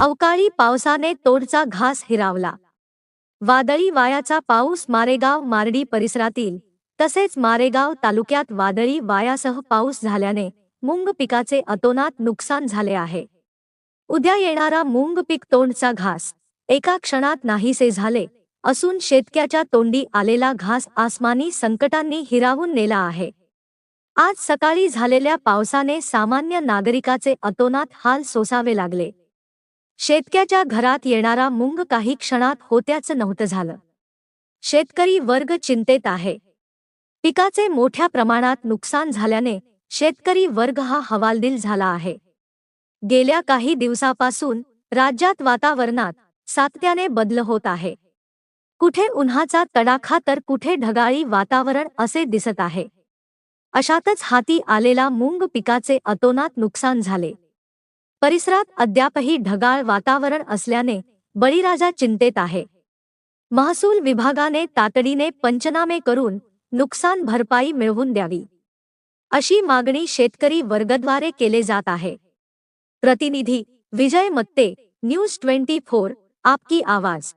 अवकाळी पावसाने तोडचा घास हिरावला. वादळी वायाचा पाऊस मारेगाव मारडी परिसरातील तसेच मारेगाव तालुक्यात वादळी वायासह पाऊस झाल्याने मुंग पिकाचे अतोनात नुकसान झाले आहे. उद्या येणारा मुंग पीक तोंडचा घास एका क्षणात नाहीसे झाले असून शेतक्याच्या तोंडी आलेला घास आसमानी संकटांनी हिरावून नेला आहे. आज सकाळी झालेल्या पावसाने सामान्य नागरिकाचे अतोनात हाल सोसावे लागले. शेतक्याच्या घरात येणारा मुंग काही क्षणात होत्याच नव्हतं झालं. शेतकरी वर्ग चिंतेत आहे. पिकाचे मोठ्या प्रमाणात नुकसान झाल्याने शेतकरी वर्ग हा हवालदिल झाला आहे. गेल्या काही दिवसापासून राज्यात वातावरणात सातत्याने बदल होत आहे. कुठे उन्हाचा तडाखा तर कुठे ढगाळी वातावरण असे दिसत आहे. अशातच हाती आलेला मूंग पिकाचे अतोनात नुकसान झाले. परिसरात अद्यापही ढगाळ वातावरण असल्याने बळीराजा चिंतेत आहे. महसूल विभागाने तातडीने पंचनामे करून नुकसान भरपाई मिळवून द्यावी. अशी मागणी शेतकरी वर्गद्वारे केले जात आहे. प्रतिनिधी Vijay Matte news twenty four आपकी आवाज.